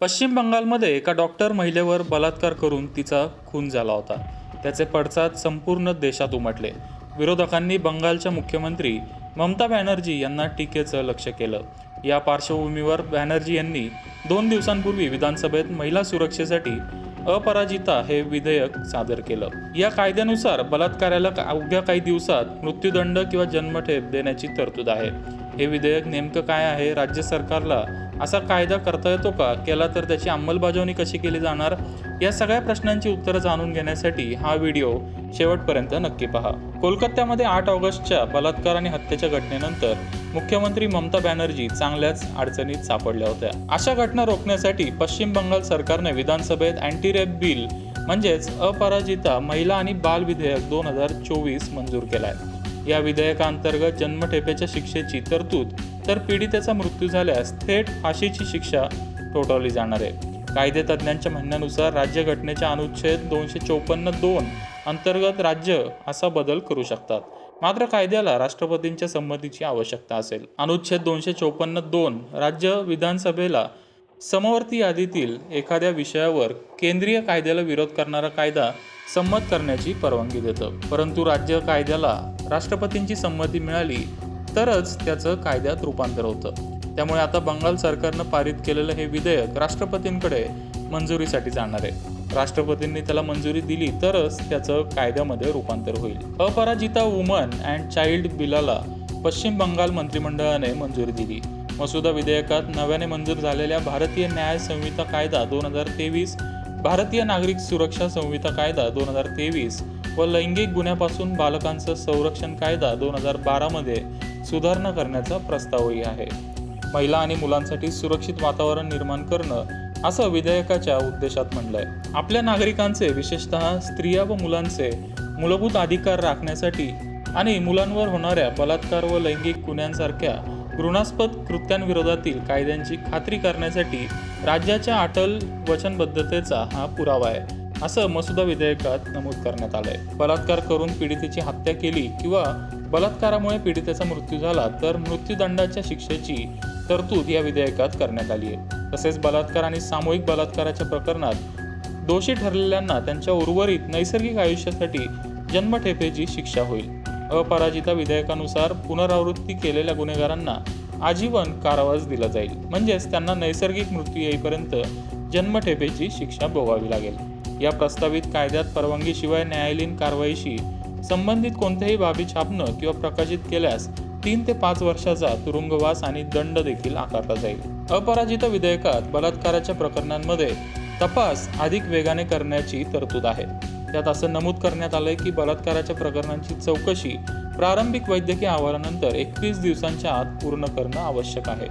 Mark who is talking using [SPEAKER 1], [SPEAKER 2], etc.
[SPEAKER 1] पश्चिम बंगालमध्ये एका डॉक्टर महिलेवर बलात्कार करून तिचा खून झाला होता. त्याचे पडसाद संपूर्ण देशात उमटले. विरोधकांनी बंगालच्या मुख्यमंत्री ममता बॅनर्जी यांना टीकेचं लक्ष केलं. या पार्श्वभूमीवर बॅनर्जी यांनी दोन दिवसांपूर्वी विधानसभेत महिला सुरक्षेसाठी अपराजिता हे विधेयक सादर केलं. या कायद्यानुसार बलात्काराला अवघ्या काही दिवसात मृत्यूदंड किंवा जन्मठेप देण्याची तरतूद आहे. हे विधेयक नेमकं काय आहे? राज्य सरकारला असा कायदा करता येतो का? केला तर त्याची अंमलबजावणी कशी केली जाणार? या सगळ्या प्रश्नांची उत्तरं जाणून घेण्यासाठी हा व्हिडिओ शेवटपर्यंत नक्की पहा. कोलकात्यामध्ये आठ ऑगस्टच्या बलात्कार आणि हत्येच्या घटनेनंतर मुख्यमंत्री ममता बॅनर्जी चांगल्याच अडचणीत सापडल्या होत्या. अशा घटना रोखण्यासाठी पश्चिम बंगाल सरकारने विधानसभेत अँटी रेप बिल म्हणजेच अपराजिता महिला आणि बाल विधेयक दोन हजार चोवीस मंजूर केलाय. या विधेयकांतर्गत जन्मठेपेच्या शिक्षेची तरतूद तर पीडितेचा मृत्यू झाल्यास थेट फाशीची शिक्षा ठोठावली जाणार आहे. कायदे तज्ज्ञांच्या म्हणण्यानुसार राज्य घटनेच्या अनुच्छेद दोनशे चौपन्न दोन अंतर्गत राज्य असा बदल करू शकतात. मात्र कायद्याला राष्ट्रपतींच्या संमतीची आवश्यकता असेल. अनुच्छेद दोनशे चौपन्न दोन राज्य विधानसभेला समवर्ती यादीतील एखाद्या विषयावर केंद्रीय कायद्याला विरोध करणारा कायदा संमत करण्याची परवानगी देतं. परंतु राज्य कायद्याला राष्ट्रपतींची संमती मिळाली तरच त्याचं कायद्यात रूपांतर होतं. त्यामुळे आता बंगाल सरकारनं पारित केलेलं हे विधेयक राष्ट्रपतींकडे मंजुरीसाठी जाणार आहे. राष्ट्रपतींनी त्याला मंजुरी दिली तरच त्याचं कायद्यामध्ये रूपांतर होईल. अपराजिता वुमन अँड चाइल्ड बिलाला पश्चिम बंगाल मंत्रिमंडळाने मंजुरी दिली. मसुदा विधेयकात नव्याने मंजूर झालेल्या भारतीय न्याय संहिता कायदा दोन हजार तेवीस भारतीय नागरिक सुरक्षा संहिता कायदा दोन हजार तेवीस व लैंगिक गुन्ह्यापासून बालकांचं संरक्षण कायदा दोन हजार बारामध्ये सुधारणा करण्याचा प्रस्तावही आहे. महिला आणि मुलांसाठी सुरक्षित वातावरण निर्माण करणं असं विधेयकाच्या उद्देशात म्हणलंय. आपल्या नागरिकांचे विशेषतः स्त्रिया व मुलांचे मूलभूत अधिकार राखण्यासाठी आणि मुलांवर होणाऱ्या बलात्कार व लैंगिक गुन्ह्यांसारख्या घृणास्पद कृत्यांविरोधातील कायद्यांची खात्री करण्यासाठी राज्याच्या अटल वचनबद्धतेचा हा पुरावा आहे असं मसुदा विधेयकात नमूद करण्यात आलंय. बलात्कार करून पीडितेची हत्या केली किंवा बलात्कारामुळे पीडितेचा मृत्यू झाला तर मृत्यूदंडाच्या शिक्षेची तरतूद या विधेयकात करण्यात आली आहे. तसेच बलात्कार आणि सामूहिक बलात्काराच्या प्रकरणात दोषी ठरलेल्यांना त्यांच्या उर्वरित नैसर्गिक आयुष्यासाठी जन्मठेपेची शिक्षा होईल. अपराजिता विधेयकानुसार पुनरावृत्ती केलेल्या गुन्हेगारांना आजीवन कारावास दिला जाईल. म्हणजेच त्यांना नैसर्गिक मृत्यू येईपर्यंत जन्मठेपेची शिक्षा भोगावी लागेल. या प्रस्तावित कायद्यात परवानगीशिवाय न्यायालयीन कारवाईशी संबंधित कोणत्याही बाबी छापणं किंवा प्रकाशित केल्यास तीन ते पाच वर्षाचा तुरुंगवास आणि दंड देखील आकारला जाईल. अपराजित विधेयकात बलात्काराच्या प्रकरणांमध्ये तपास अधिक वेगाने करण्याची तरतूद आहे. त्यात असं नमूद करण्यात आलंय की बलात्काराच्या प्रकरणांची चौकशी प्रारंभिक वैद्यकीय अहवालानंतर एकवीस दिवसांच्या आत पूर्ण करणं आवश्यक आहे.